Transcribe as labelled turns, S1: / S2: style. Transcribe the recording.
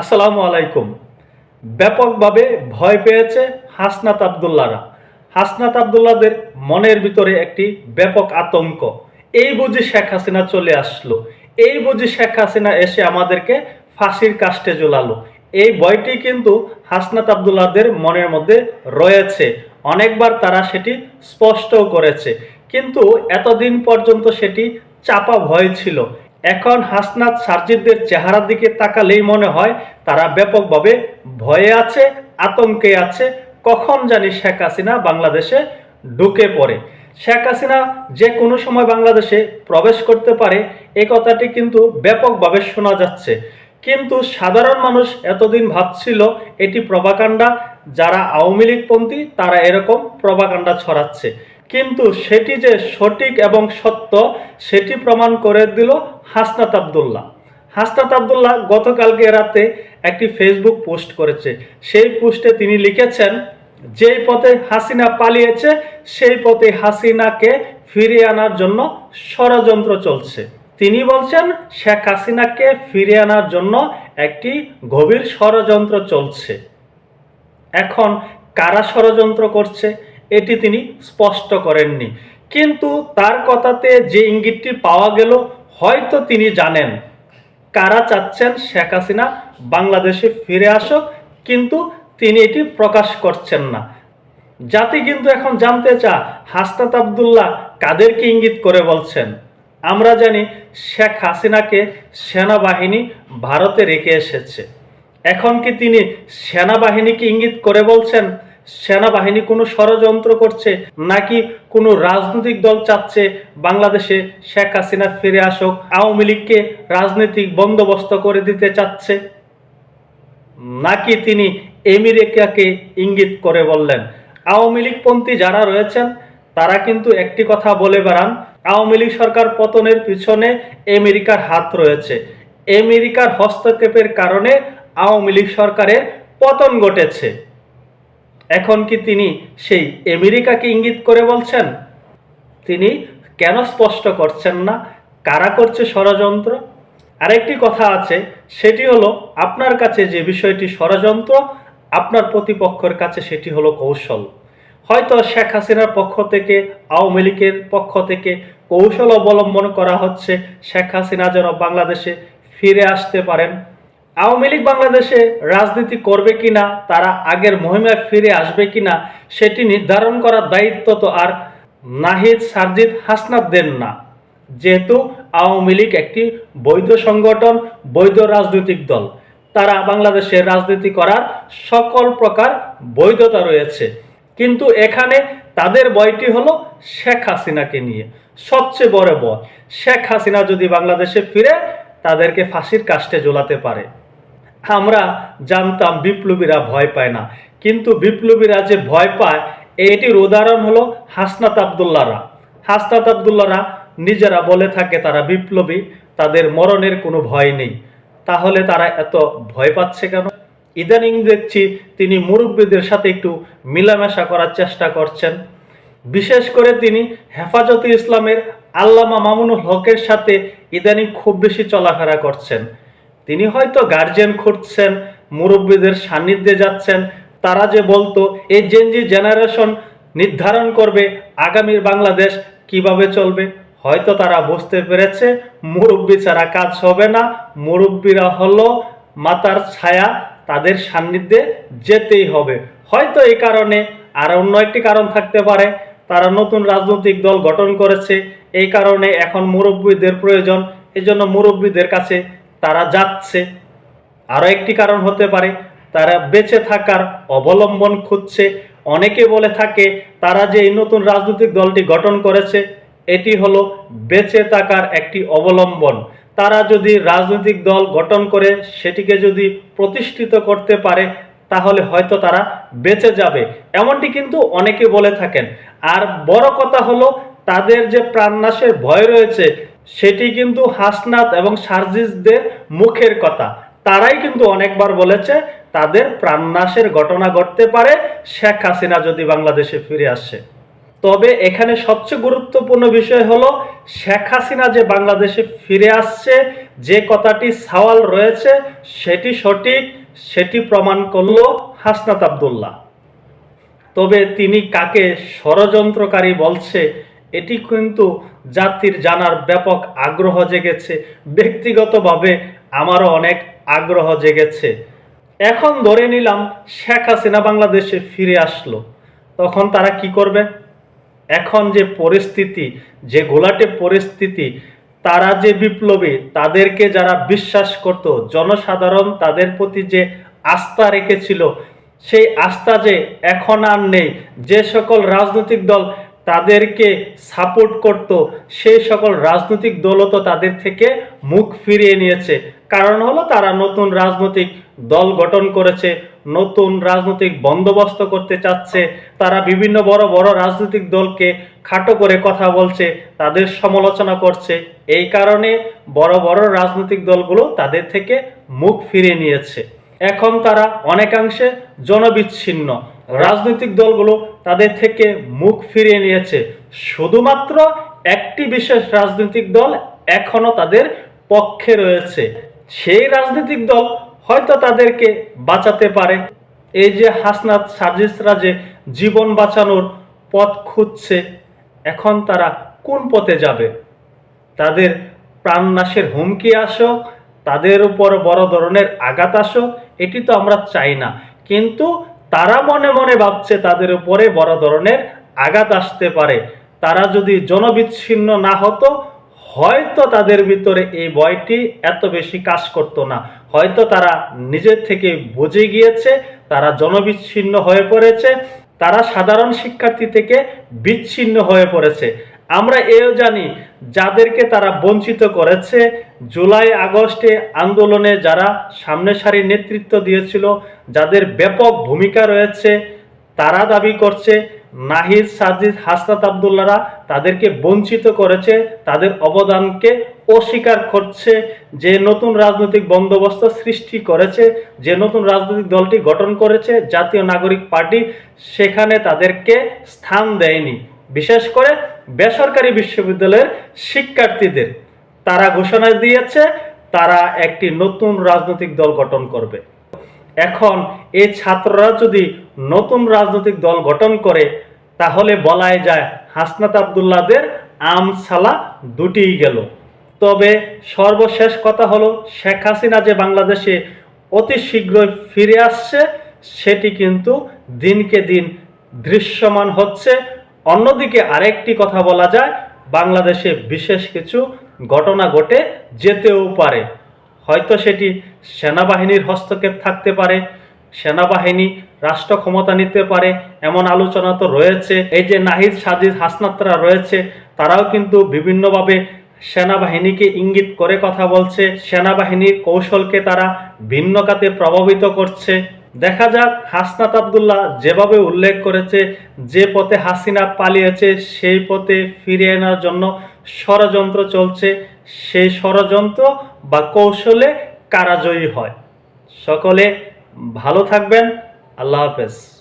S1: আসসালামু আলাইকুম। ব্যাপকভাবে ভয় পেয়েছে হাসনাত আবদুল্লারা হাসনাত আবদুল্লাদের মনের ভিতরে একটি ব্যাপক আতঙ্ক। এই বুঝি শেখ হাসিনা চলে আসলো। এই বুঝি শেখ হাসিনা এসে আমাদেরকে ফাঁসির কাষ্টে ঝোলালো। এই ভয়টি কিন্তু হাসনাত আবদুল্লাদের মনের মধ্যে রয়েছে। অনেকবার তারা সেটি স্পষ্টও করেছে। কিন্তু এতদিন পর্যন্ত সেটি চাপা ভয় ছিল। এখন হাসনাত সার্জিদদের চেহারার দিকে তাকালেই মনে হয় তারা ব্যাপকভাবে ভয়ে আছে, আতঙ্কে আছে। কখন জানি শেখ হাসিনা বাংলাদেশে ঢুকে পড়ে। শেখ হাসিনা যে কোনো সময় বাংলাদেশে প্রবেশ করতে পারে, এ কথাটি কিন্তু ব্যাপকভাবে শোনা যাচ্ছে। কিন্তু সাধারণ মানুষ এতদিন ভাবছিল এটি প্রভাকাণ্ডা, যারা আওয়ামী লীগপন্থী তারা এরকম প্রভাকাণ্ডা ছড়াচ্ছে। সেটি যে সঠিক এবং সত্য, সেটি প্রমাণ করে দিল হাসনাত আবদুল্লাহ। হাসনাত আবদুল্লাহ গতকালকে রাতে একটি ফেসবুক পোস্ট করেছে। সেই পোস্টে তিনি লিখেছেন, যেই পথে হাসিনা পালিয়েছে, সেই পথে হাসিনাকে ফিরিয়ে আনার জন্য ষড়যন্ত্র চলছে। তিনি বলছেন, শেখ হাসিনাকে ফিরিয়ে আনার জন্য একটি গভীর ষড়যন্ত্র চলছে। এখন কারা ষড়যন্ত্র করছে? এটি তিনি স্পষ্ট করেননি। কিন্তু তার কথাতে যে ইঙ্গিতটি পাওয়া গেল, হয়তো তিনি জানেন। কারা চাচ্ছেন শেখ হাসিনা বাংলাদেশে ফিরে আসুক, কিন্তু তিনি এটি প্রকাশ করছেন না। জাতি কিন্তু এখন জানতে চা হাসনাত আবদুল্লাহ কাদেরকে ইঙ্গিত করে বলছেন? আমরা জানি শেখ হাসিনাকে সেনাবাহিনী ভারতে রেখে এসেছে। এখন কি তিনি সেনাবাহিনীকে ইঙ্গিত করে বলছেন? সেনাবাহিনী কোনো ষড়যন্ত্র করছে নাকি কোনো রাজনৈতিক দল চাচ্ছে বাংলাদেশে শেখ হাসিনা ফিরে আসুক? আওয়ামী লীগকে রাজনৈতিক বন্দোবস্ত করে দিতে চাচ্ছে? নাকি তিনি আমেরিকাকে ইঙ্গিত করে বললেন? আওয়ামী লীগপন্থী যারা রয়েছেন, তারা কিন্তু একটি কথা বলে বেড়ান, আওয়ামী লীগ সরকার পতনের পিছনে আমেরিকার হাত রয়েছে। আমেরিকার হস্তক্ষেপের কারণে আওয়ামী লীগ সরকারের পতন ঘটেছে। এখন কি তিনি সেই আমেরিকাকে ইঙ্গিত করে বলছেন? তিনি কেন স্পষ্ট করছেন না? কারা করছে ষড়যন্ত্র? আরেকটি কথা আছে, সেটি হলো আপনার কাছে যে বিষয়টি ষড়যন্ত্র, আপনার প্রতিপক্ষের কাছে সেটি হলো কৌশল। হয়তো শেখ হাসিনার পক্ষ থেকে, আওয়ামী লীগের পক্ষ থেকে কৌশল অবলম্বন করা হচ্ছে, শেখ হাসিনা যেন বাংলাদেশে ফিরে আসতে পারেন। আওয়ামী লীগ বাংলাদেশে রাজনীতি করবে কিনা, তারা আগের মহিমায় ফিরে আসবে কিনা, সেটি নির্ধারণ করার দায়িত্ব তো আর নাহিদ সারজিদ হাসনাত দেন না। যেহেতু আওয়ামী লীগ একটি বৈধ সংগঠন, বৈধ রাজনৈতিক দল, তারা বাংলাদেশে রাজনীতি করার সকল প্রকার বৈধতা রয়েছে। কিন্তু এখানে তাদের বয়টি হলো শেখ হাসিনাকে নিয়ে। সবচেয়ে বড় বয়, শেখ হাসিনা যদি বাংলাদেশে ফিরে, তাদেরকে ফাঁসির কাষ্টে ঝোলাতে পারে। আমরা জানতাম বিপ্লবীরা ভয় পায় না। কিন্তু বিপ্লবীরা যে ভয় পায়, এটির উদাহরণ হলো হাসনাত আবদুল্লারা হাসনাত আবদুল্লারা নিজেরা বলে থাকে, তারা বিপ্লবী, তাদের মরণের কোনো ভয় নেই। তাহলে তারা এত ভয় পাচ্ছে কেন? ইদানিং দেখছি তিনি মুরব্বীদের সাথে একটু মিলামেশা করার চেষ্টা করছেন। বিশেষ করে তিনি হেফাজতে ইসলামের আল্লামা মামুনুল হকের সাথে ইদানিং খুব বেশি চলাফেরা করছেন। তিনি হয়তো গার্জিয়ান খুঁজছেন, মুরব্বীদের সান্নিধ্যে যাচ্ছেন। তারা যে বলতো, এই জেনজি জেনারেশন নির্ধারণ করবে আগামীর বাংলাদেশ কীভাবে চলবে। হয়তো তারা বুঝতে পেরেছে, মুরব্বী ছাড়া কাজ হবে না। মুরব্বীরা হলো মাতার ছায়া, তাদের সান্নিধ্যে যেতেই হবে। হয়তো এই কারণে আর অন্য একটি কারণ থাকতে পারে। তারা নতুন রাজনৈতিক দল গঠন করেছে, এই কারণে এখন মুরব্বীদের প্রয়োজন। এজন্য মুরব্বীদের কাছে তারা যাচ্ছে। আরও একটি কারণ হতে পারে, তারা বেঁচে থাকার অবলম্বন খুঁজছে। অনেকে বলে থাকে, তারা যে এই নতুন রাজনৈতিক দলটি গঠন করেছে, এটি হলো বেঁচে থাকার একটি অবলম্বন। তারা যদি রাজনৈতিক দল গঠন করে সেটিকে যদি প্রতিষ্ঠিত করতে পারে, তাহলে হয়তো তারা বেঁচে যাবে। এমনটি কিন্তু অনেকে বলে থাকেন। আর বড় কথা হলো, তাদের যে প্রাণনাশের ভয় রয়েছে সেটি কিন্তু হাসনাত এবং সার্জিসদের মুখের কথা। তারাই কিন্তু অনেকবার বলেছে, তাদের প্রাণনাশের ঘটনা ঘটতে পারে, শেখ হাসিনা যদি বাংলাদেশে ফিরে আসে। তবে এখানে সবচেয়ে গুরুত্বপূর্ণ বিষয় হলো, শেখ হাসিনা যে বাংলাদেশে ফিরে আসছে, যে কথাটি সওয়াল রয়েছে, সেটি সঠিক, সেটি প্রমাণ করল হাসনাত আবদুল্লাহ। তবে তিনি কাকে ষড়যন্ত্রকারী বলছে এটি কিন্তু জাতির জানার ব্যাপক আগ্রহ জেগেছে। ব্যক্তিগতভাবে আমারও অনেক আগ্রহ জেগেছে। এখন ধরে নিলাম শেখ হাসিনা বাংলাদেশে ফিরে আসলো। তখন তারা কি করবে? এখন যে পরিস্থিতি, যে ঘোলাটে পরিস্থিতি, তারা যে বিপ্লবী, তাদেরকে যারা বিশ্বাস করত, জনসাধারণ তাদের প্রতি যে আস্থা রেখেছিল, সেই আস্থা যে এখন আর নেই, যে সকল রাজনৈতিক দল তাদেরকে সাপোর্ট করত। সেই সকল রাজনৈতিক দলও তো তাদের থেকে মুখ ফিরিয়ে নিয়েছে। কারণ হলো তারা নতুন রাজনৈতিক দল গঠন করেছে, নতুন রাজনৈতিক বন্দোবস্ত করতে চাচ্ছে, তারা বিভিন্ন বড় বড় রাজনৈতিক দলকে খাটো করে কথা বলছে, তাদের সমালোচনা করছে। এই কারণে বড় বড় রাজনৈতিক দলগুলো তাদের থেকে মুখ ফিরিয়ে নিয়েছে। এখন তারা অনেকাংশে জনবিচ্ছিন্ন। রাজনৈতিক দলগুলো তাদের থেকে মুখ ফিরিয়ে নিয়েছে। শুধুমাত্র একটি বিশেষ রাজনৈতিক দল এখনও তাদের পক্ষে রয়েছে। সেই রাজনৈতিক দল হয়তো তাদেরকে বাঁচাতে পারে। এই যে হাসনাত সার্জিসরা যে জীবন বাঁচানোর পথ খুঁজছে, এখন তারা কোন পথে যাবে? তাদের প্রাণনাশের হুমকি আসুক, তাদের উপর বড় ধরনের আঘাত আসুক, এটি তো আমরা চাই না। কিন্তু তারা মনে মনে ভাবছে তাদের উপরে বড় ধরনের আঘাত আসতে পারে। তারা যদি জনবিচ্ছিন্ন না হতো, হয়তো তাদের ভিতরে এই ভয়টি এত বেশি কাজ করতো না। হয়তো তারা নিজের থেকে বুঝে গিয়েছে, তারা জনবিচ্ছিন্ন হয়ে পড়েছে, তারা সাধারণ শিক্ষার্থী থেকে বিচ্ছিন্ন হয়ে পড়েছে। আমরা এও জানি যাদেরকে তারা বঞ্চিত করেছে, জুলাই, আগস্টে আন্দোলনে যারা সামনে সারির নেতৃত্ব দিয়েছিল, যাদের ব্যাপক ভূমিকা রয়েছে, তারা দাবি করছে, নাহিদ, সাজিদ, হাসনাত আবদুল্লারা তাদেরকে বঞ্চিত করেছে, তাদের অবদানকে অস্বীকার করছে, যে নতুন রাজনৈতিক বন্দোবস্ত সৃষ্টি করেছে, যে নতুন রাজনৈতিক দলটি গঠন করেছে, জাতীয় নাগরিক পার্টি সেখানে তাদেরকে স্থান দেয়নি। বিশেষ করে বেসরকারি বিশ্ববিদ্যালয়ের শিক্ষার্থীদের। তারা ঘোষণা দিয়েছে, তারা একটি নতুন রাজনৈতিক দল গঠন করবে। এখন এই ছাত্ররা যদি নতুন রাজনৈতিক দল গঠন করে, তাহলে বলাই যায় হাসনাত আবদুল্লাদের আম সালা দুটিই গেল। তবে সর্বশেষ কথা হলো, শেখ হাসিনা যে বাংলাদেশে অতি শীঘ্রই ফিরে আসছে, সেটি কিন্তু দিনকে দিন দৃশ্যমান হচ্ছে। অন্যদিকে আরেকটি কথা বলা যায়, বাংলাদেশে বিশেষ কিছু ঘটনা ঘটে যেতেও পারে। হয়তো সেটি সেনাবাহিনীর হস্তক্ষেপ থাকতে পারে, সেনাবাহিনী রাষ্ট্র ক্ষমতা নিতে পারে, এমন আলোচনা তো রয়েছে। এই যে নাহিদ সাজিদ হাসনাতরা রয়েছে, তারাও কিন্তু বিভিন্নভাবে সেনাবাহিনীকে ইঙ্গিত করে কথা বলছে। সেনাবাহিনীর কৌশলকে তারা ভিন্ন খাতে প্রভাবিত করছে। দেখা যাক, হাসনাত আবদুল্লাহ যেভাবে উল্লেখ করেছে, যে পথে হাসিনা পালিয়েছে, সেই পথে ফিরিয়ে আনার জন্য ষড়যন্ত্র চলছে। সেই ষড়যন্ত্র বা কৌশলে কারাজয়ী হয়। সকলে ভালো থাকবেন। আল্লাহ হাফেজ।